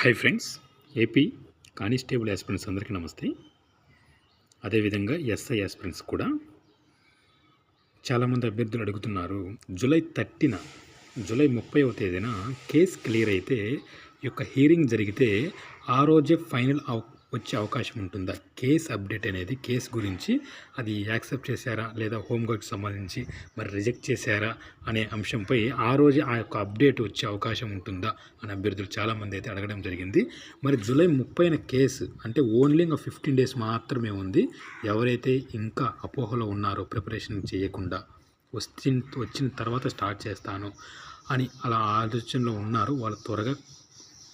Hi friends AP constable aspirants అందరికీ నమస్తే. అదేవిధంగా ఎస్ఐ యాస్పిరెంట్స్ కూడా. చాలామంది అభ్యర్థులు అడుగుతున్నారు జూలై థర్టీన జూలై ముప్పైవ తేదీన కేసు క్లియర్ అయితే యొక్క హీరింగ్ జరిగితే ఆ రోజే ఫైనల్ అవు వచ్చే అవకాశం ఉంటుందా? కేస్ అప్డేట్ అనేది కేసు గురించి అది యాక్సెప్ట్ చేశారా? లేదా హోంవర్క్ సంబంధించి మరి రిజెక్ట్ చేశారా? అనే అంశంపై ఆ రోజు ఆ యొక్క అప్డేట్ వచ్చే అవకాశం ఉంటుందా? అని అభ్యర్థులు చాలామంది అయితే అడగడం జరిగింది. మరి జూలై ముప్పైన కేసు అంటే ఓన్లీ ఇంకా ఫిఫ్టీన్ డేస్ మాత్రమే ఉంది. ఎవరైతే ఇంకా అపోహలో ఉన్నారో ప్రిపరేషన్ చేయకుండా వచ్చిన వచ్చిన తర్వాత స్టార్ట్ చేస్తాను అని అలా ఆలోచనలో ఉన్నారు. వాళ్ళు త్వరగా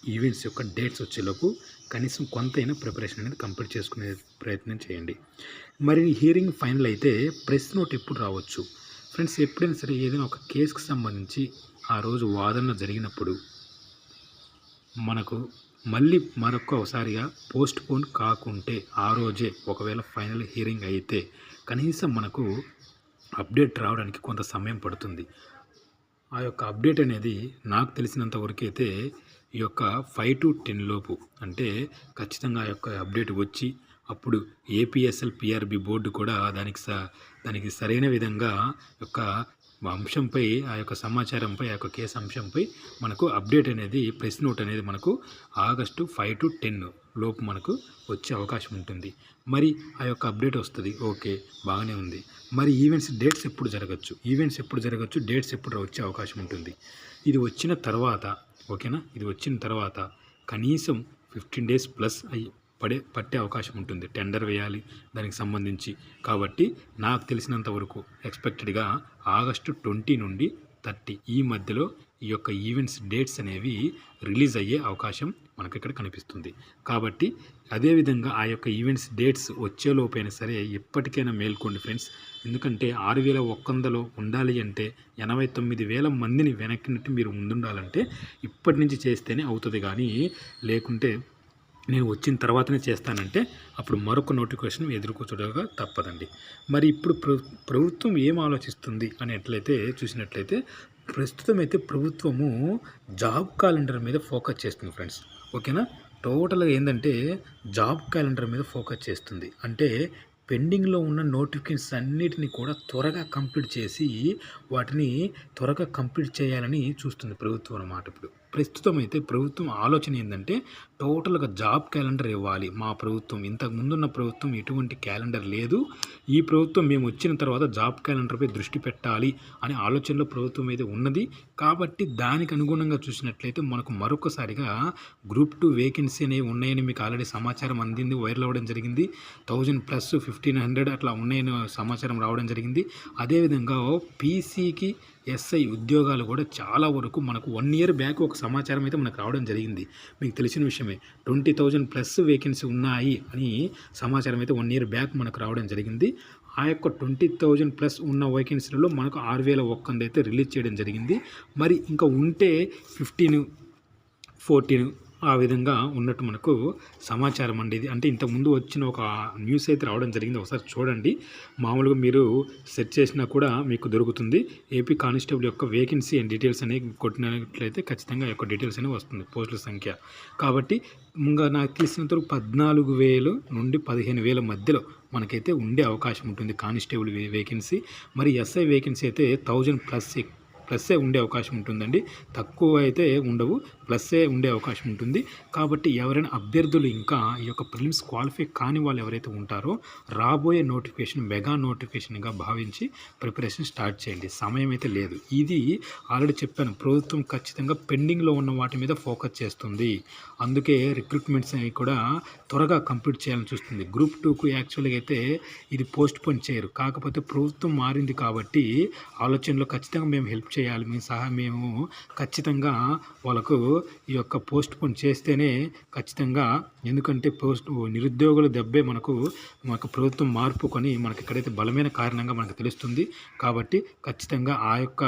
ఈవెంట్స్ యొక్క డేట్స్ వచ్చేలోపు కనీసం కొంతైనా ప్రిపరేషన్ అనేది కంప్లీట్ చేసుకునే ప్రయత్నం చేయండి. మరి హియరింగ్ ఫైనల్ అయితే ప్రెస్ నోట్ ఎప్పుడు రావచ్చు? ఫ్రెండ్స్ ఎప్పుడైనా సరే ఏదైనా ఒక కేసుకు సంబంధించి ఆ రోజు వాదన జరిగినప్పుడు మనకు మళ్ళీ మరొకసారిగా పోస్ట్ పోన్ కాకుంటే ఆ రోజే ఒకవేళ ఫైనల్ హియరింగ్ అయితే కనీసం మనకు అప్డేట్ రావడానికి కొంత సమయం పడుతుంది. ఆ యొక్క అప్డేట్ అనేది నాకు తెలిసినంత వరకు అయితే ఈ యొక్క ఫైవ్ టు టెన్ లోపు అంటే ఖచ్చితంగా ఆ యొక్క అప్డేట్ వచ్చి అప్పుడు ఏపీఎస్ఎల్ పిఆర్బి బోర్డు కూడా దానికి స దానికి సరైన విధంగా యొక్క అంశంపై ఆ యొక్క సమాచారంపై ఆ యొక్క కేసు అంశంపై మనకు అప్డేట్ అనేది ప్రెస్ నోట్ అనేది మనకు ఆగస్టు ఫైవ్ టు టెన్ లోపు మనకు వచ్చే అవకాశం ఉంటుంది. మరి ఆ యొక్క అప్డేట్ వస్తుంది. ఓకే బాగానే ఉంది. మరి ఈవెంట్స్ డేట్స్ ఎప్పుడు జరగచ్చు? ఈవెంట్స్ ఎప్పుడు జరగచ్చు? డేట్స్ ఎప్పుడు వచ్చే అవకాశం ఉంటుంది. ఇది వచ్చిన తర్వాత ఓకేనా? ఇది వచ్చిన తర్వాత కనీసం ఫిఫ్టీన్ డేస్ ప్లస్ అయ్యి పడే పట్టే అవకాశం ఉంటుంది. టెండర్ వేయాలి దానికి సంబంధించి. కాబట్టి నాకు తెలిసినంత వరకు ఎక్స్పెక్టెడ్గా ఆగస్టు ట్వంటీ నుండి థర్టీ ఈ మధ్యలో ఈ యొక్క ఈవెంట్స్ డేట్స్ అనేవి రిలీజ్ అయ్యే అవకాశం మనకు ఇక్కడ కనిపిస్తుంది. కాబట్టి అదేవిధంగా ఆ యొక్క ఈవెంట్స్ డేట్స్ వచ్చేలోపైనా సరే ఎప్పటికైనా మేల్కోండి ఫ్రెండ్స్. ఎందుకంటే ఆరు వేల ఒక్కందలో ఉండాలి అంటే ఎనభై తొమ్మిది వేల మందిని వెనక్కినట్టు మీరు ముందుండాలంటే ఇప్పటి నుంచి చేస్తేనే అవుతుంది. కానీ లేకుంటే నేను వచ్చిన తర్వాతనే చేస్తానంటే అప్పుడు మరొక నోటిఫికేషన్ ఎదుర్కొచ్చడగా తప్పదండి. మరి ఇప్పుడు ప్రభుత్వం ఏం ఆలోచిస్తుంది అనేట్లయితే చూసినట్లయితే ప్రస్తుతం అయితే ప్రభుత్వము జాబ్ క్యాలెండర్ మీద ఫోకస్ చేస్తుంది ఫ్రెండ్స్. ఓకేనా? టోటల్గా ఏంటంటే జాబ్ క్యాలెండర్ మీద ఫోకస్ చేస్తుంది. అంటే పెండింగ్లో ఉన్న నోటిఫికేషన్స్ అన్నిటిని కూడా త్వరగా కంప్లీట్ చేసి వాటిని త్వరగా కంప్లీట్ చేయాలని చూస్తుంది ప్రభుత్వం అన్నమాట ఇప్పుడు. ప్రస్తుతం అయితే ప్రభుత్వం ఆలోచన ఏంటంటే టోటల్గా జాబ్ క్యాలెండర్ ఇవ్వాలి. మా ప్రభుత్వం ఇంతకు ముందున్న ప్రభుత్వం ఎటువంటి క్యాలెండర్ లేదు. ఈ ప్రభుత్వం మేము వచ్చిన తర్వాత జాబ్ క్యాలెండర్పై దృష్టి పెట్టాలి అనే ఆలోచనలో ప్రభుత్వం అయితే ఉన్నది. కాబట్టి దానికి అనుగుణంగా చూసినట్లయితే మనకు మరొకసారిగా గ్రూప్ టూ వేకెన్సీ అనేవి ఉన్నాయని మీకు ఆల్రెడీ సమాచారం అందింది వైరల్ అవ్వడం జరిగింది. థౌజండ్ ప్లస్ ఫిఫ్టీన్ హండ్రెడ్ అట్లా ఉన్నాయని సమాచారం రావడం జరిగింది. అదేవిధంగా పీసీకి ఎస్ఐ ఉద్యోగాలు కూడా చాలా వరకు మనకు వన్ ఇయర్ బ్యాక్ ఒక సమాచారం అయితే మనకు రావడం జరిగింది. మీకు తెలిసిన విషయమే. ట్వంటీ థౌజండ్ ప్లస్ వేకెన్సీ ఉన్నాయి అని సమాచారం అయితే వన్ ఇయర్ బ్యాక్ మనకు రావడం జరిగింది. ఆ యొక్క ట్వంటీ థౌజండ్ ప్లస్ ఉన్న వేకెన్సీలలో మనకు ఆరు వేల ఒక్కంది అయితే రిలీజ్ చేయడం జరిగింది. మరి ఇంకా ఉంటే ఫిఫ్టీన్ ఫోర్టీన్ ఆ విధంగా ఉన్నట్టు మనకు సమాచారం అండి ఇది. అంటే ఇంతకుముందు వచ్చిన ఒక న్యూస్ అయితే రావడం జరిగింది. ఒకసారి చూడండి. మామూలుగా మీరు సెర్చ్ చేసినా కూడా మీకు దొరుకుతుంది. ఏపీ కానిస్టేబుల్ యొక్క వేకెన్సీ అండ్ డీటెయిల్స్ అనేవి కొట్టినట్లయితే ఖచ్చితంగా యొక్క డీటెయిల్స్ అనేవి వస్తుంది పోస్టుల సంఖ్య. కాబట్టి ఇంకా నాకు తెలిసినంత వరకు పద్నాలుగు వేలు నుండి పదిహేను వేల మధ్యలో మనకైతే ఉండే అవకాశం ఉంటుంది కానిస్టేబుల్ వేకెన్సీ మరి ఎస్ఐ వేకెన్సీ అయితే థౌజండ్ ప్లస్ ప్లస్సే ఉండే అవకాశం ఉంటుందండి. తక్కువ అయితే ఉండవు ప్లస్సే ఉండే అవకాశం ఉంటుంది. కాబట్టి ఎవరైనా అభ్యర్థులు ఇంకా ఈ యొక్క ప్రిలిమ్స్ క్వాలిఫై కాని వాళ్ళు ఎవరైతే ఉంటారో రాబోయే నోటిఫికేషన్ మెగా నోటిఫికేషన్గా భావించి ప్రిపరేషన్ స్టార్ట్ చేయండి. సమయం అయితే లేదు. ఇది ఆల్రెడీ చెప్పాను ప్రభుత్వం ఖచ్చితంగా పెండింగ్లో ఉన్న వాటి మీద ఫోకస్ చేస్తుంది. అందుకే రిక్రూట్మెంట్స్ అనేవి కూడా త్వరగా కంప్లీట్ చేయాలని చూస్తుంది. గ్రూప్ టూకు యాక్చువల్గా అయితే ఇది పోస్ట్ పోన్ చేయరు. కాకపోతే ప్రభుత్వం మారింది కాబట్టి ఆలోచనలో ఖచ్చితంగా మేము హెల్ప్ చేయాలి. మేము సహా మేము ఖచ్చితంగా వాళ్ళకు ఈ యొక్క పోస్ట్ పోన్ చేస్తేనే ఖచ్చితంగా ఎందుకంటే పోస్ట్ నిరుద్యోగుల దెబ్బే మనకు మనకు ప్రభుత్వం మార్పు కొని మనకి ఎక్కడైతే బలమైన కారణంగా మనకు తెలుస్తుంది. కాబట్టి ఖచ్చితంగా ఆ యొక్క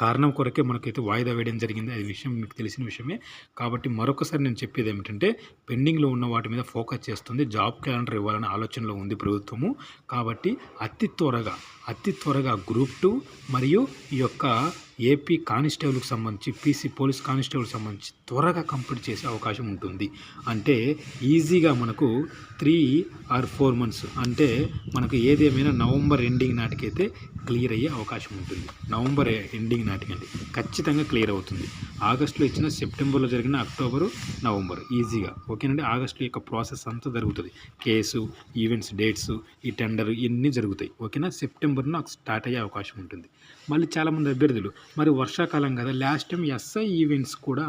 కారణం కొరకే మనకైతే వాయిదా వేయడం జరిగింది. అది విషయం మీకు తెలిసిన విషయమే. కాబట్టి మరొకసారి నేను చెప్పేది ఏమిటంటే పెండింగ్లో ఉన్న వాటి మీద ఫోకస్ చేస్తుంది. జాబ్ క్యాలెండర్ ఇవ్వాలనే ఆలోచనలో ఉంది ప్రభుత్వము. కాబట్టి అతి త్వరగా అతి త్వరగా గ్రూప్ టూ మరియు ఈ యొక్క ఏపీ కానిస్టేబుల్కి సంబంధించి పీసీ పోలీస్ కానిస్టేబుల్కి సంబంధించి త్వరగా కంప్లీట్ చేసే అవకాశం ఉంటుంది. అంటే ఈజీగా మనకు త్రీ ఆర్ ఫోర్ మంత్స్ అంటే మనకు ఏదేమైనా నవంబర్ ఎండింగ్ నాటికైతే క్లియర్ అయ్యే అవకాశం ఉంటుంది. నవంబర్ ఎండింగ్ నాటికండి ఖచ్చితంగా క్లియర్ అవుతుంది. ఆగస్టులో ఇచ్చిన సెప్టెంబర్లో జరిగిన అక్టోబరు నవంబర్ ఈజీగా. ఓకేనండి? ఆగస్టు యొక్క ప్రాసెస్ అంతా జరుగుతుంది. కేసు ఈవెంట్స్ డేట్స్ ఈ టెండర్ ఇవన్నీ జరుగుతాయి. ఓకేనా? సెప్టెంబర్ నాకు స్టార్ట్ అయ్యే అవకాశం ఉంటుంది. మళ్ళీ చాలామంది అభ్యర్థులు మరి వర్షాకాలం కదా. లాస్ట్ టైం ఎస్ఐ ఈవెంట్స్ కూడా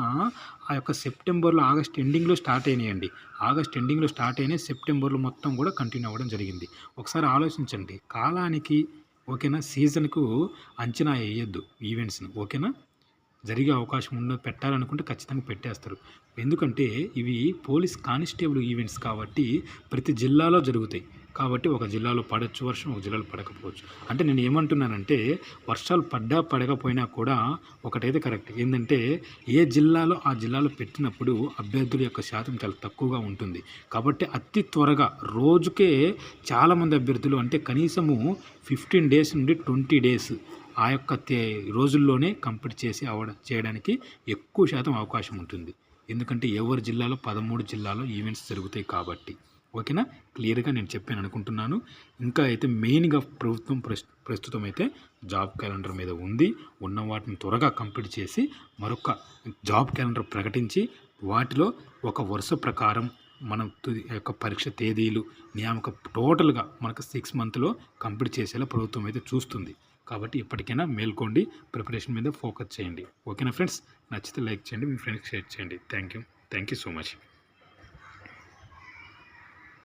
ఆ యొక్క సెప్టెంబర్లో ఆగస్ట్ ఎండింగ్లో స్టార్ట్ అయినాయండి. ఆగస్ట్ ఎండింగ్లో స్టార్ట్ అయినాయి సెప్టెంబర్లో మొత్తం కూడా కంటిన్యూ అవ్వడం జరిగింది. ఒకసారి ఆలోచించండి. కాలానికి ఓకేనా సీజన్కు అంచనా వేయొద్దు ఈవెంట్స్ని ఓకేనా? జరిగే అవకాశం ఉన్న పెట్టాలనుకుంటే ఖచ్చితంగా పెట్టేస్తారు. ఎందుకంటే ఇవి పోలీస్ కానిస్టేబుల్ ఈవెంట్స్ కాబట్టి ప్రతి జిల్లాలో జరుగుతాయి. కాబట్టి ఒక జిల్లాలో పడవచ్చు వర్షం ఒక జిల్లాలో పడకపోవచ్చు. అంటే నేను ఏమంటున్నానంటే వర్షాలు పడ్డా పడకపోయినా కూడా ఒకటైతే కరెక్ట్. ఏంటంటే ఏ జిల్లాలో ఆ జిల్లాలో పెట్టినప్పుడు అభ్యర్థుల యొక్క శాతం చాలా తక్కువగా ఉంటుంది. కాబట్టి అతి త్వరగా రోజుకే చాలామంది అభ్యర్థులు అంటే కనీసము ఫిఫ్టీన్ డేస్ నుండి ట్వంటీ డేస్ ఆ యొక్క తే రోజుల్లోనే కంప్లీట్ చేసి అవడం చేయడానికి ఎక్కువ శాతం అవకాశం ఉంటుంది. ఎందుకంటే ఎవరి జిల్లాలో? పదమూడు జిల్లాలో ఈవెంట్స్ జరుగుతాయి కాబట్టి. ఓకేనా? క్లియర్గా నేను చెప్పాను అనుకుంటున్నాను. ఇంకా అయితే మెయిన్గా ప్రభుత్వం ప్రస్తుతం అయితే జాబ్ క్యాలెండర్ మీద ఉంది. ఉన్న వాటిని త్వరగా కంప్లీట్ చేసి మరొక జాబ్ క్యాలెండర్ ప్రకటించి వాటిలో ఒక వరుస ప్రకారం మనం తుది యొక్క పరీక్ష తేదీలు నియామక టోటల్గా మనకు సిక్స్ మంత్లో కంప్లీట్ చేసేలా ప్రభుత్వం అయితే చూస్తుంది. కాబట్టి ఇప్పటికైనా మేల్కోండి ప్రిపరేషన్ మీద ఫోకస్ చేయండి. ఓకేనా ఫ్రెండ్స్? నచ్చితే లైక్ చేయండి మీ ఫ్రెండ్స్కి షేర్ చేయండి. Thank you. Thank you so much.